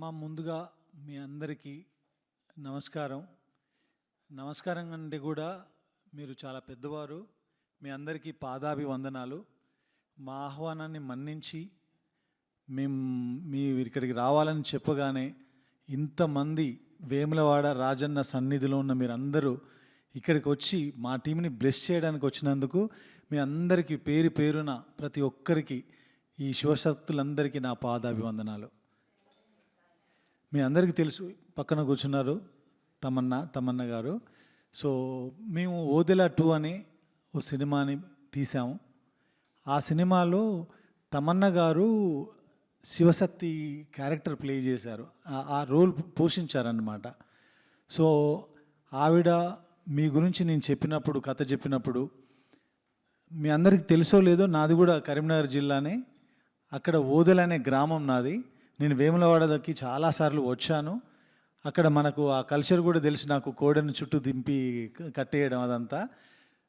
అమ్మ ముందుగా మీ అందరికీ నమస్కారం. నమస్కారం అంటే కూడా మీరు చాలా పెద్దవారు మీ అందరికీ పాదాభివందనాలు. మా ఆహ్వానాన్ని మన్నించి మేము మీ ఇక్కడికి రావాలని చెప్పగానే ఇంతమంది వేములవాడ రాజన్న సన్నిధిలో ఉన్న మీరందరూ ఇక్కడికి వచ్చి మా టీంని బ్లెస్ చేయడానికి వచ్చినందుకు మీ అందరికీ పేరు పేరున ప్రతి ఒక్కరికి ఈ శివశక్తులందరికీ నా పాదాభివందనాలు. మీ అందరికీ తెలుసు పక్కన కూర్చున్నారు తమన్నా తమన్న గారు. సో మేము ఓదెల టూ అనే ఓ సినిమాని తీసాము ఆ సినిమాలో తమన్న గారు శివశక్తి క్యారెక్టర్ ప్లే చేశారు. ఆ- ఆ రోల్ పోషించారన్నమాట. సో ఆవిడ మీ గురించి నేను చెప్పినప్పుడు కథ చెప్పినప్పుడు మీ అందరికీ తెలుసో లేదో నాది కూడా కరీంనగర్ జిల్లానే అక్కడ ఓదెల అనే గ్రామం నాది. నేను వేములవాడకి చాలాసార్లు వచ్చాను. అక్కడ మనకు ఆ కల్చర్ కూడా తెలిసి నాకు కోడెను చుట్టూ దింపి కట్టేయడం అదంతా.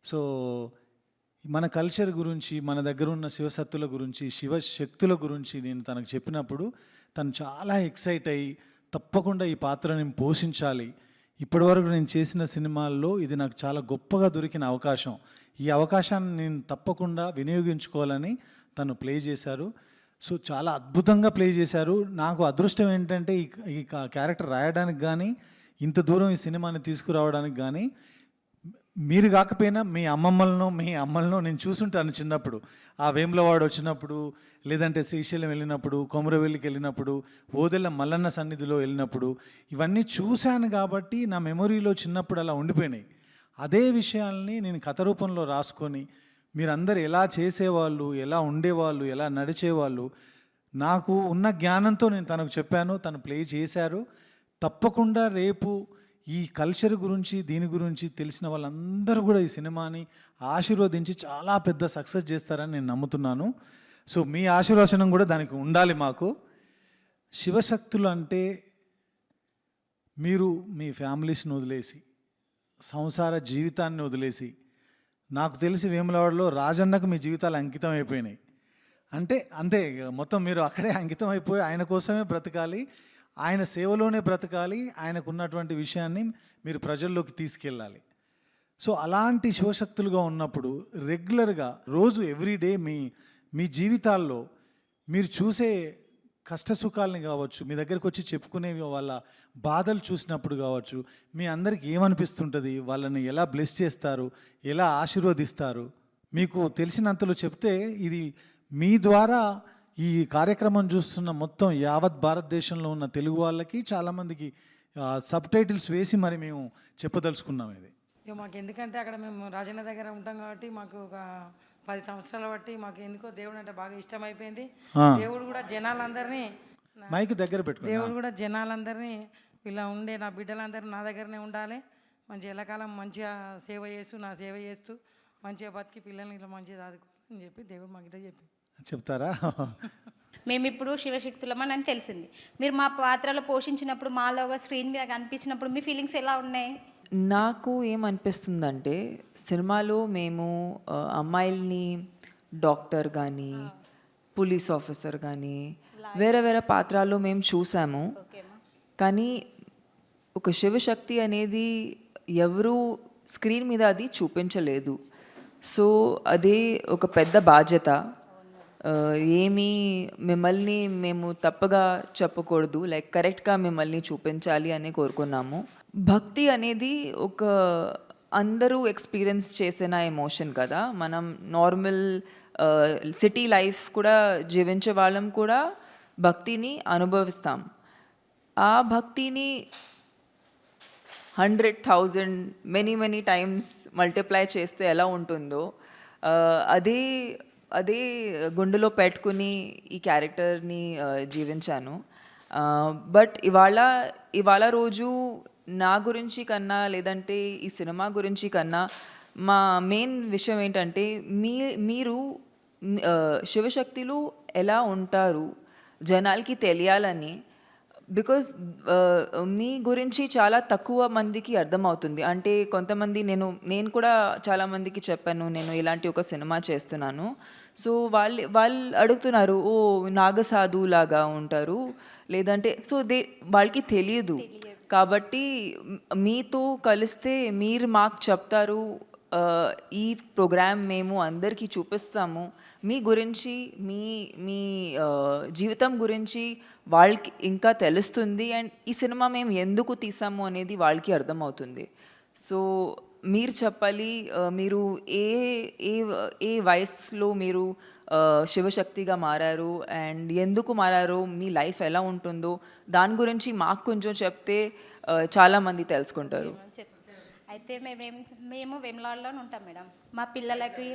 సో మన కల్చర్ గురించి మన దగ్గర ఉన్న శివసత్తుల గురించి శివశక్తుల గురించి నేను తనకు చెప్పినప్పుడు తను చాలా ఎక్సైట్ అయ్యి తప్పకుండా ఈ పాత్ర నేను పోషించాలి. ఇప్పటివరకు నేను చేసిన సినిమాల్లో ఇది నాకు చాలా గొప్పగా దొరికిన అవకాశం. ఈ అవకాశాన్ని నేను తప్పకుండా వినియోగించుకోవాలని తను ప్లే చేశారు. సో చాలా అద్భుతంగా ప్లే చేశారు. నాకు అదృష్టం ఏంటంటే ఈ ఈ క్యారెక్టర్ రాయడానికి కానీ ఇంత దూరం ఈ సినిమాని తీసుకురావడానికి కానీ మీరు కాకపోయినా మీ అమ్మమ్మలను మీ అమ్మలను నేను చూసుంటాను చిన్నప్పుడు. ఆ వేములవాడు వచ్చినప్పుడు లేదంటే శ్రీశైలం వెళ్ళినప్పుడు కొమరవెల్లికి వెళ్ళినప్పుడు ఓదెల్ల మల్లన్న సన్నిధిలో వెళ్ళినప్పుడు ఇవన్నీ చూశాను కాబట్టి నా మెమొరీలో చిన్నప్పుడు అలా ఉండిపోయినాయి. అదే విషయాల్ని నేను కథ రూపంలో రాసుకొని మీరందరూ ఎలా చేసేవాళ్ళు ఎలా ఉండేవాళ్ళు ఎలా నడిచేవాళ్ళు నాకు ఉన్న జ్ఞానంతో నేను తనకు చెప్పాను తను ప్లే చేశారు. తప్పకుండా రేపు ఈ కల్చర్ గురించి దీని గురించి తెలిసిన వాళ్ళందరూ కూడా ఈ సినిమాని ఆశీర్వదించి చాలా పెద్ద సక్సెస్ చేస్తారని నేను నమ్ముతున్నాను. సో మీ ఆశీర్వచనం కూడా దానికి ఉండాలి మాకు. శివశక్తులు అంటే మీరు మీ ఫ్యామిలీస్ని వదిలేసి సంసార జీవితాన్ని వదిలేసి నాకు తెలిసి వేములవాడలో రాజన్నకు మీ జీవితాలు అంకితం అయిపోయినాయి. అంటే అంతే మొత్తం మీరు అక్కడే అంకితం అయిపోయి ఆయన కోసమే బ్రతకాలి ఆయన సేవలోనే బ్రతకాలి ఆయనకు ఉన్నటువంటి విషయాన్ని మీరు ప్రజల్లోకి తీసుకెళ్ళాలి. సో అలాంటి శివశక్తులుగా ఉన్నప్పుడు రెగ్యులర్గా రోజు ఎవ్రీడే మీ మీ జీవితాల్లో మీరు చూసే కష్టసుఖాలని కావచ్చు మీ దగ్గరకు వచ్చి చెప్పుకునేవి వాళ్ళ బాధలు చూసినప్పుడు కావచ్చు మీ అందరికి ఏమనిపిస్తుంటుంది? వాళ్ళని ఎలా బ్లెస్ చేస్తారు? ఎలా ఆశీర్వదిస్తారు? మీకు తెలిసినంతలో చెప్తే ఇది మీ ద్వారా ఈ కార్యక్రమం చూస్తున్న మొత్తం యావత్ భారతదేశంలో ఉన్న తెలుగు వాళ్ళకి చాలామందికి సబ్ టైటిల్స్ వేసి మరి మేము చెప్పదలుచుకున్నాం ఇది. ఇక మాకు ఎందుకంటే అక్కడ మేము రాజన్న దగ్గర ఉంటాం కాబట్టి మాకు ఒక పది సంవత్సరాల బట్టి మాకు ఎందుకో దేవుడు అంటే బాగా ఇష్టం అయిపోయింది ఆ. దేవుడు కూడా జనాలందరినీ మైక్ దగ్గర పెట్టుకుని దేవుడు కూడా జనాలందరినీ ఇలా ఉండే నా బిడ్డలందరూ నా దగ్గరనే ఉండాలి. మంచి ఎల్లకాలం మంచిగా సేవ చేస్తూ నా సేవ చేస్తూ మంచిగా బతికి పిల్లల్ని ఇలా మంచిగా చదువుకోవాలని చెప్పి దేవుడు మాకు ఇట్లా చెప్పి చెప్తారా? మేము ఇప్పుడు శివశక్తులమని అని తెలిసింది. మీరు మా పాత్రలో పోషించినప్పుడు మాలో స్క్రీన్ మీద కనిపించినప్పుడు మీ ఫీలింగ్స్ ఎలా ఉన్నాయి? నాకు ఏమనిపిస్తుందంటే సినిమాలో మేము అమ్మాయిల్ని డాక్టర్ కానీ పోలీస్ ఆఫీసర్ కానీ వేరే వేరే పాత్రల్లో మేము చూసాము. కానీ ఒక శివశక్తి అనేది ఎవరు స్క్రీన్ మీద అది చూపించలేదు. సో అదే ఒక పెద్ద బాధ్యత. ఏమీ మిమ్మల్ని మేము తప్పగా చెప్పకూడదు. లైక్ కరెక్ట్గా మిమ్మల్ని చూపించాలి అని కోరుకున్నాము. భక్తి అనేది ఒక అందరూ ఎక్స్పీరియన్స్ చేసిన ఎమోషన్ కదా. మనం నార్మల్ సిటీ లైఫ్ కూడా జీవించే వాళ్ళం కూడా భక్తిని అనుభవిస్తాం. ఆ భక్తిని hundred thousand many many times multiply చేస్తే ఎలా ఉంటుందో అదే అదే గుండెలో పెట్టుకుని ఈ క్యారెక్టర్ని జీవించాను. బట్ ఇవాళ ఇవాళ రోజు నా గురించి కన్నా లేదంటే ఈ సినిమా గురించి కన్నా మా మెయిన్ విషయం ఏంటంటే మీ మీరు శివశక్తులు ఎలా ఉంటారు జనాలకి తెలియాలని బికాజ్ మీ గురించి చాలా తక్కువ మందికి అర్థమవుతుంది. అంటే కొంతమంది నేను నేను కూడా చాలామందికి చెప్పాను నేను ఇలాంటి ఒక సినిమా చేస్తున్నాను. సో వాళ్ళు వాళ్ళు అడుగుతున్నారు ఓ నాగసాధు లాగా ఉంటారు. లేదంటే సో దే వాళ్ళకి తెలియదు. కాబట్టి మీతో కలిస్తే మీరు మాకు చెప్తారు ఈ ప్రోగ్రామ్ మేము అందరికీ చూపిస్తాము. మీ గురించి మీ మీ జీవితం గురించి వాళ్ళకి ఇంకా తెలుస్తుంది. అండ్ ఈ సినిమా మేము ఎందుకు తీసాము అనేది వాళ్ళకి అర్థమవుతుంది. సో మీరు చెప్పాలి మీరు ఏ ఏ ఏ వయస్సులో మీరు శివశక్తిగా మారారు అండ్ ఎందుకు మారారు మీ లైఫ్ ఎలా ఉంటుందో దాని గురించి మాకు కొంచెం చెప్తే చాలామంది తెలుసుకుంటారు. అయితే మేమేం మేము వెమ్లాడ్లోనే ఉంటాం మేడం. మా పిల్లలకి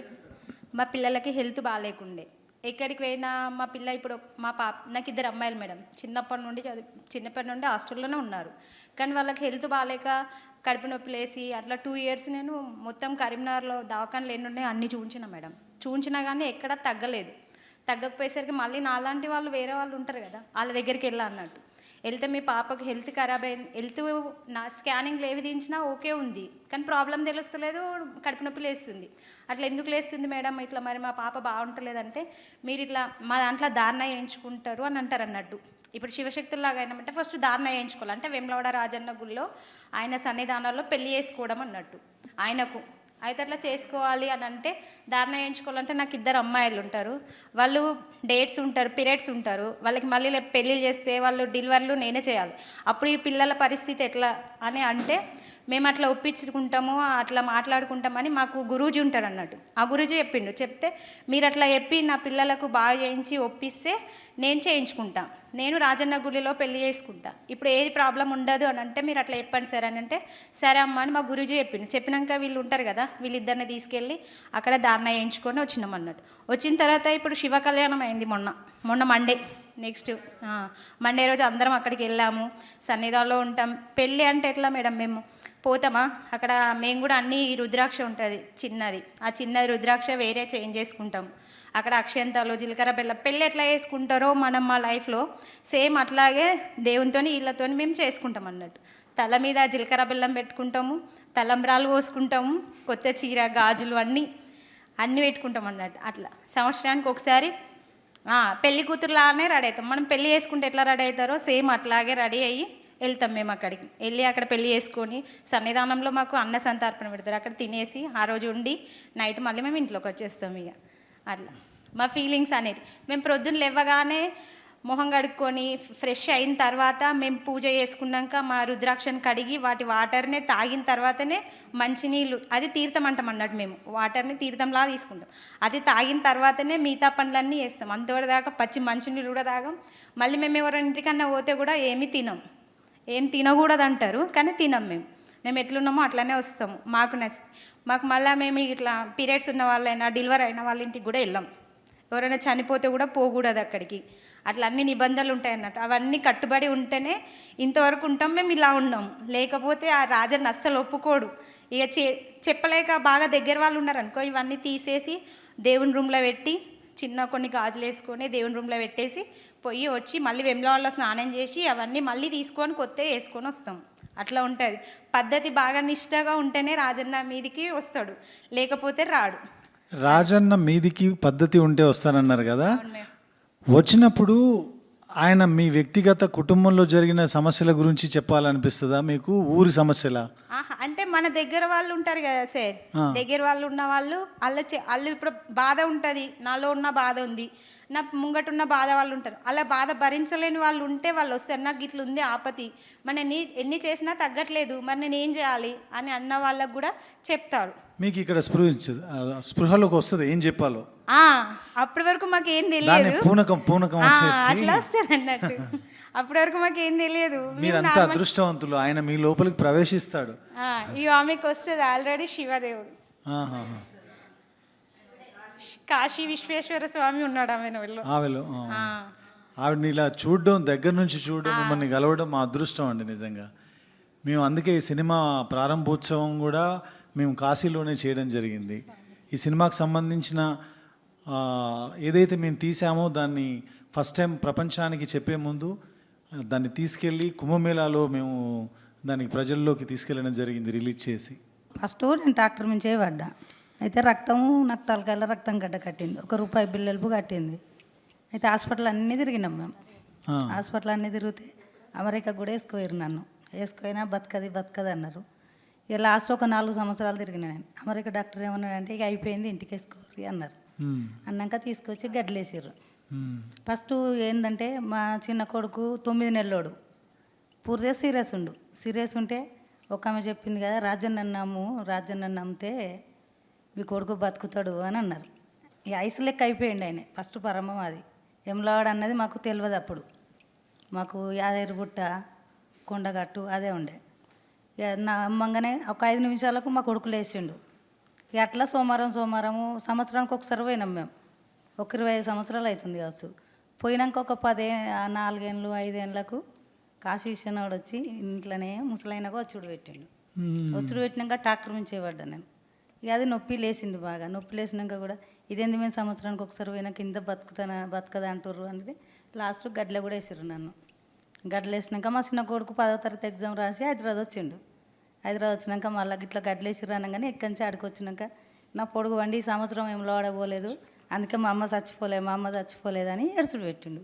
మా పిల్లలకి హెల్త్ బాగాలేకుండే. ఎక్కడికి పోయినా మా పిల్ల ఇప్పుడు మా పాప నాకు ఇద్దరు అమ్మాయిలు మేడం. చిన్నప్పటి నుండి చదివి చిన్నప్పటి నుండి హాస్టల్లోనే ఉన్నారు. కానీ వాళ్ళకి హెల్త్ బాగాలేక కడుపు నొప్పి లేసి అట్లా టూ ఇయర్స్ నేను మొత్తం కరీంనగర్లో దవాఖానలు ఎన్ని ఉన్నాయో అన్నీ చూపించిన మేడం. చూపించినా కానీ ఎక్కడా తగ్గలేదు. తగ్గకపోయేసరికి మళ్ళీ నాలాంటి వాళ్ళు వేరే వాళ్ళు ఉంటారు కదా వాళ్ళ దగ్గరికి వెళ్ళా అన్నట్టు. వెళ్తే మీ పాపకు హెల్త్ ఖరాబ్ అయింది హెల్త్ నా స్కానింగ్లు ఏవి తీయించినా ఓకే ఉంది. కానీ ప్రాబ్లం తెలుస్తలేదు కడుపు నొప్పి లేస్తుంది. అట్లా ఎందుకు లేస్తుంది మేడం? ఇట్లా మరి మా పాప బాగుంటలేదంటే మీరు ఇట్లా మా దాంట్లో దారుణ వేయించుకుంటారు అని అంటారు అన్నట్టు. ఇప్పుడు శివశక్తుల్లాగా అయినామంటే ఫస్ట్ దారుణ వేయించుకోవాలి. అంటే వెమ్లవాడ రాజన్న గుళ్ళో ఆయన సన్నిధానాల్లో పెళ్ళి చేసుకోవడం అన్నట్టు. ఆయనకు అయితే అట్లా చేసుకోవాలి అని అంటే దారుణ వేయించుకోవాలంటే నాకు ఇద్దరు అమ్మాయిలు ఉంటారు. వాళ్ళు డేట్స్ ఉంటారు పీరియడ్స్ ఉంటారు. వాళ్ళకి మళ్ళీ పెళ్ళిళ్ళు చేస్తే వాళ్ళు డెలివరీలు నేనే చేయాలి. అప్పుడు ఈ పిల్లల పరిస్థితి ఎట్లా అని అంటే మేము అట్లా ఒప్పించుకుంటాము అట్లా మాట్లాడుకుంటామని మాకు గురూజీ ఉంటాడు అన్నట్టు. ఆ గురూజీ చెప్పిండు చెప్తే మీరు అట్లా చెప్పి నా పిల్లలకు బాగా చేయించి ఒప్పిస్తే నేను చేయించుకుంటాను నేను రాజన్న గుడిలో పెళ్ళి చేసుకుంటా. ఇప్పుడు ఏది ప్రాబ్లం ఉండదు అని అంటే మీరు అట్లా చెప్పండి సార్ అని అంటే సరే అమ్మ అని మా గురుజీ చెప్పింది చెప్పినాక వీళ్ళు ఉంటారు కదా వీళ్ళిద్దరిని తీసుకెళ్ళి అక్కడ దారుణ వేయించుకొని వచ్చినాం అన్నట్టు. వచ్చిన తర్వాత ఇప్పుడు శివ కళ్యాణం అయింది మొన్న మొన్న మండే నెక్స్ట్ మండే రోజు అందరం అక్కడికి వెళ్ళాము సన్నిధాల్లో ఉంటాం. పెళ్ళి అంటే ఎట్లా మేడం మేము? పోతామా? అక్కడ మేము కూడా అన్నీ రుద్రాక్ష ఉంటుంది చిన్నది. ఆ చిన్నది రుద్రాక్ష వేరే చేంజ్ చేసుకుంటాం. అక్కడ అక్షంతాలు జీలకర్ర బెల్లం పెళ్ళి ఎట్లా చేసుకుంటారో మనం మా లైఫ్లో సేమ్ అట్లాగే దేవునితోని వీళ్ళతో మేము చేసుకుంటాం అన్నట్టు. తల మీద జీలకర్ర బెల్లం పెట్టుకుంటాము తలంబ్రాలు పోసుకుంటాము కొత్త చీర గాజులు అన్నీ అన్నీ పెట్టుకుంటాం అన్నట్టు. అట్లా. సంవత్సరానికి ఒకసారి ఆ, పెళ్ళి కూతురులానే రెడీ అవుతాం. మనం పెళ్ళి చేసుకుంటే ఎట్లా రెడీ అవుతారో సేమ్ అట్లాగే రెడీ అయ్యి వెళ్తాం మేము అక్కడికి. వెళ్ళి అక్కడ పెళ్ళి చేసుకొని సన్నిధానంలో మాకు అన్న సంతర్పణ పెడతారు. అక్కడ తినేసి ఆ రోజు ఉండి నైట్ మళ్ళీ మేము ఇంట్లోకి వచ్చేస్తాం ఇక. అట్లా. మా ఫీలింగ్స్ అనేది. మేము ప్రొద్దున లేవగానే మొహం కడుక్కొని ఫ్రెష్ అయిన తర్వాత మేము పూజ చేసుకున్నాక మా రుద్రాక్షను కడిగి వాటి వాటర్నే తాగిన తర్వాతనే మంచినీళ్ళు. అది తీర్థం అంటాం అన్నట్టు మేము. వాటర్ని తీర్థంలా తీసుకుంటాం. అది తాగిన తర్వాతనే మిగతా పనులన్నీ చేస్తాం. అంతవరకు దాకా పచ్చి మంచినీళ్ళు కూడా తాగం. మళ్ళీ మేము ఎవరైనా ఇంటికన్నా పోతే కూడా ఏమీ తినం. ఏం తినకూడదు అంటారు కానీ తినం మేము. మేము ఎట్లున్నామో అట్లానే వస్తాము. మాకు నచ్చింది మాకు మళ్ళీ మేము ఇట్లా పీరియడ్స్ ఉన్న వాళ్ళైనా డెలివరీ అయిన వాళ్ళ ఇంటికి కూడా వెళ్ళాం. ఎవరైనా చనిపోతే కూడా పోకూడదు అక్కడికి. అట్లా అన్ని నిబంధనలు ఉంటాయి అన్నట్టు. అవన్నీ కట్టుబడి ఉంటేనే ఇంతవరకు ఉంటాం మేము ఇలా ఉన్నాం. లేకపోతే ఆ రాజన్న అస్సలు ఒప్పుకోడు. ఇక చే చెప్పలేక బాగా దగ్గర వాళ్ళు ఉన్నారనుకో ఇవన్నీ తీసేసి దేవుని రూమ్లో పెట్టి చిన్న కొన్ని గాజులు వేసుకొని దేవుని రూమ్లో పెట్టేసి పొయ్యి వచ్చి మళ్ళీ వెమ్లవాళ్ళలో స్నానం చేసి అవన్నీ మళ్ళీ తీసుకొని కొత్త వేసుకొని వస్తాం. అట్లా ఉంటుంది. పద్ధతి బాగా నిష్టగా ఉంటేనే రాజన్న మీదికి వస్తాడు. లేకపోతే రాడు. రాజన్న మీదికి పద్ధతి ఉంటే వస్తానన్నారు కదా. వచ్చినప్పుడు ఆయన మీ వ్యక్తిగత కుటుంబంలో జరిగిన సమస్యల గురించి చెప్పాలనిపిస్తుందా? మీకు ఊరి సమస్యల? మన దగ్గర వాళ్ళు ఉంటారు కదా సార్. దగ్గర వాళ్ళు ఉన్న వాళ్ళు వాళ్ళ వాళ్ళు ఇప్పుడు బాధ ఉంటుంది. నాలో ఉన్న బాధ ఉంది. నా ముంగట ఉన్న బాధ వాళ్ళు ఉంటారు. అలా బాధ భరించలేని వాళ్ళు ఉంటే వాళ్ళు వస్తారు. నాకు ఇట్లా ఉంది ఆపతి. మరి నేను ఎన్ని చేసినా తగ్గట్లేదు. మరి నేను ఏం చేయాలి అని అన్న వాళ్ళకు కూడా చెప్తారు. మీకు ఇక్కడ స్పృహించదు ఆ, స్పృహలోకి వస్తుంది. ఏం చెప్పాలో? ఆ, అప్పటి వరకు మాకు ఏం తెలియదు. పూనకం పూనకం అట్లా వస్తుంది అన్నట్టు. అప్పటి వరకు మాకు ఏం తెలియదు. మీరంతా అదృష్టవంతులు. ఆయన మీ లోపలికి ప్రవేశిస్తాడు. ఇక ఆమెకు వస్తుంది ఆల్రెడీ శివదేవుడు. కాశీ విశ్వేశ్వర స్వామి ఉన్నాడు ఆమె వెళ్ళి ఆవిలో ఆ. ఆవిడని ఇలా చూడడం దగ్గర నుంచి చూడడం మిమ్మల్ని కలవడం మా అదృష్టం అండి నిజంగా. మేము అందుకే ఈ సినిమా ప్రారంభోత్సవం కూడా మేము కాశీలోనే చేయడం జరిగింది. ఈ సినిమాకు సంబంధించిన ఏదైతే మేము తీసామో దాన్ని ఫస్ట్ టైం ప్రపంచానికి చెప్పే ముందు దాన్ని తీసుకెళ్ళి కుంభమేళాలో మేము దానికి ప్రజల్లోకి తీసుకెళ్ళడం జరిగింది రిలీజ్ చేసి. ఫస్ట్ నేను డాక్టర్ నుంచే పడ్డా. అయితే రక్తము నాకు తలకాయల రక్తం గడ్డ కట్టింది. ఒక రూపాయి బిల్లలుపు కట్టింది. అయితే హాస్పిటల్ అన్నీ తిరిగినాం మేము. హాస్పిటల్ అన్నీ తిరిగితే అమెరికా కూడా వేసుకోయారు నన్ను. వేసుకోయినా బతకది బతకది అన్నారు. ఇక లాస్ట్ ఒక నాలుగు సంవత్సరాలు తిరిగిన నేను అమెరికా డాక్టర్ ఏమన్నాడంటే ఇక అయిపోయింది ఇంటికి వేసుకోరి అన్నారు. అన్నాక తీసుకొచ్చి గడ్డలేసారు మ్మ్. ఫస్ట్ ఏంటంటే మా చిన్న కొడుకు తొమ్మిది నెలలోడు. పూర్తిగా సీరియస్ ఉండు. సీరియస్ ఉంటే ఒక ఆమె చెప్పింది కదా రాజన్న నమ్ము రాజన్న నమ్మితే మీ కొడుకు బతుకుతాడు అని అన్నారు. ఈ ఐస్ లెక్క అయిపోయింది ఆయన. ఫస్ట్ పరమం అది. ఎమ్లవాడు అన్నది మాకు తెలియదు అప్పుడు మాకు యాదగిరిగుట్ట కొండగట్టు అదే ఉండే. నా అమ్మంగానే ఒక ఐదు నిమిషాలకు మా కొడుకు లేచిండు. ఇక అట్లా సోమవారం సోమవారము సంవత్సరానికి ఒకసారి పోయినాం మేము. ఒక ఇరవై ఐదు సంవత్సరాలు అవుతుంది కావచ్చు. పోయినాక ఒక పదే నాలుగేళ్ళు ఐదేళ్ళకు కాశీ విశ్వనాథుడు వచ్చి ఇంట్లోనే ముసలైనగా వచ్చుడు పెట్టిండు. వచ్చుడు పెట్టినాక టాక్టర్ నుంచి పడ్డా నేను. ఇక అది నొప్పి లేచింది బాగా. నొప్పి లేచినాక కూడా ఇదేంది మేము సంవత్సరానికి ఒకసారి పోయినాక ఇంత బతుకుతానా బతకదా అంటారు అనేది లాస్ట్ గడ్డలో కూడా వేసారు నన్ను. గడ్డలేసినాక మా చిన్న కొడుకు పదో తరగతి ఎగ్జామ్ రాసి హైదరాబాద్ వచ్చిండు. హైదరాబాద్ వచ్చినాక మళ్ళీ గిట్లా గడ్డలేసి రానగానే అనగానే నుంచి ఆడికి వచ్చినాక నా పొడుగు వండి ఈ సంవత్సరం ఏం లోడబోలేదు అందుకే మా అమ్మ చచ్చిపోలే మా అమ్మ చచ్చిపోలేదని ఎడుచుడు పెట్టిండు.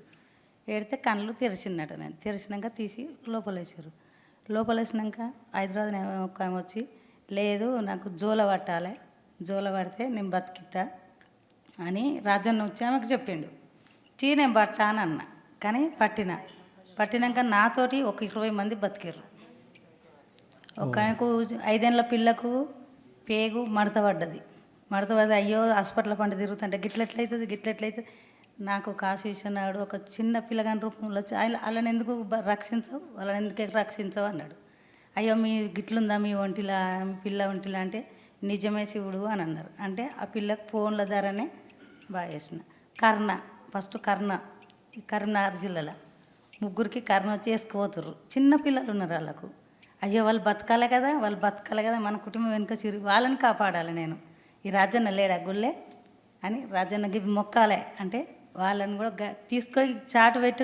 ఏడితే కళ్ళు తెరిచిందట నేను తెరిచినాక తీసి లోపల వేసారు లోపల వేసినాక హైదరాబాద్ ఒక ఆమె వచ్చి లేదు నాకు జోల పట్టాలి జోల పడితే నేను బతికిద్దా అని రాజన్న వచ్చి ఆమెకు చెప్పిండు. చీ నేను పట్టా అని అన్న. కానీ పట్టిన. పట్టినాక నాతోటి ఒక ఇరవై మంది బతికారు ఒక ఆయనకు ఐదేళ్ళ పిల్లకు పేగు మడత పడ్డది. మడత పడ్డది అయ్యో హాస్పిటల్ పంట తిరుగుతుంటే గిట్లెట్లయితుంది గిట్లెట్లయితుంది. నాకు కాశీ విశ్వనాథుడు ఒక చిన్న పిల్లగాని రూపంలో వచ్చి ఆయన వాళ్ళని ఎందుకు రక్షించవు? వాళ్ళని ఎందుకు రక్షించవు అన్నాడు. అయ్యో మీ గిట్లుందా మీ ఒంటిలా మీ పిల్ల ఒంటిలా అంటే నిజమే శివుడు అని అన్నారు. అంటే ఆ పిల్లకు ఫోన్ల ధరనే బాగా చేసిన. కర్ణ ఫస్ట్ కర్ణ ఈ కరీంనగర్ జిల్లాలో. ముగ్గురికి కర్ణ వచ్చి వేసుకుపోతుర్రు చిన్న పిల్లలు ఉన్నారు వాళ్ళకు. అయ్యో వాళ్ళు బతకాలి కదా వాళ్ళు బతకాలి కదా మన కుటుంబం వెనుక చిరు వాళ్ళని కాపాడాలి నేను. ఈ రాజన్న లేడా గుళ్ళే? అని రాజన్నకి మొక్కాలే. అంటే వాళ్ళని కూడా తీసుకొని చాటు పెట్టి